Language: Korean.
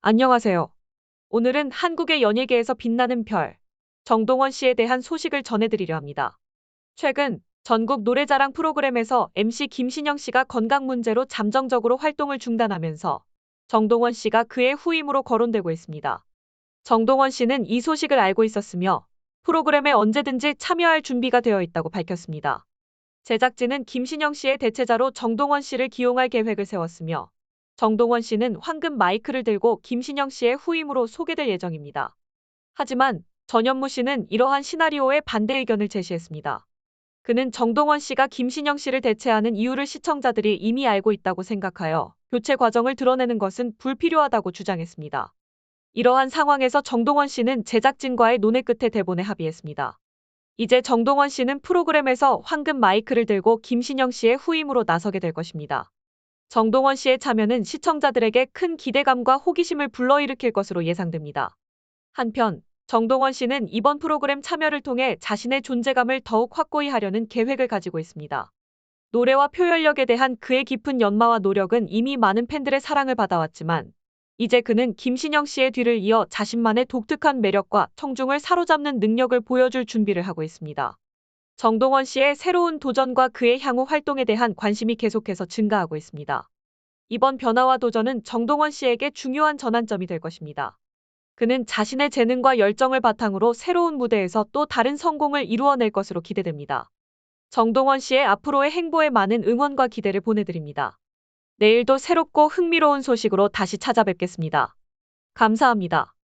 안녕하세요. 오늘은 한국의 연예계에서 빛나는 별, 정동원 씨에 대한 소식을 전해드리려 합니다. 최근 전국 노래자랑 프로그램에서 MC 김신영 씨가 건강 문제로 잠정적으로 활동을 중단하면서 정동원 씨가 그의 후임으로 거론되고 있습니다. 정동원 씨는 이 소식을 알고 있었으며 프로그램에 언제든지 참여할 준비가 되어 있다고 밝혔습니다. 제작진은 김신영 씨의 대체자로 정동원 씨를 기용할 계획을 세웠으며 정동원 씨는 황금 마이크를 들고 김신영 씨의 후임으로 소개될 예정입니다. 하지만 전현무 씨는 이러한 시나리오에 반대 의견을 제시했습니다. 그는 정동원 씨가 김신영 씨를 대체하는 이유를 시청자들이 이미 알고 있다고 생각하여 교체 과정을 드러내는 것은 불필요하다고 주장했습니다. 이러한 상황에서 정동원 씨는 제작진과의 논의 끝에 대본에 합의했습니다. 이제 정동원 씨는 프로그램에서 황금 마이크를 들고 김신영 씨의 후임으로 나서게 될 것입니다. 정동원 씨의 참여는 시청자들에게 큰 기대감과 호기심을 불러일으킬 것으로 예상됩니다. 한편 정동원 씨는 이번 프로그램 참여를 통해 자신의 존재감을 더욱 확고히 하려는 계획을 가지고 있습니다. 노래와 표현력에 대한 그의 깊은 연마와 노력은 이미 많은 팬들의 사랑을 받아왔지만 이제 그는 김신영 씨의 뒤를 이어 자신만의 독특한 매력과 청중을 사로잡는 능력을 보여줄 준비를 하고 있습니다. 정동원 씨의 새로운 도전과 그의 향후 활동에 대한 관심이 계속해서 증가하고 있습니다. 이번 변화와 도전은 정동원 씨에게 중요한 전환점이 될 것입니다. 그는 자신의 재능과 열정을 바탕으로 새로운 무대에서 또 다른 성공을 이루어낼 것으로 기대됩니다. 정동원 씨의 앞으로의 행보에 많은 응원과 기대를 보내드립니다. 내일도 새롭고 흥미로운 소식으로 다시 찾아뵙겠습니다. 감사합니다.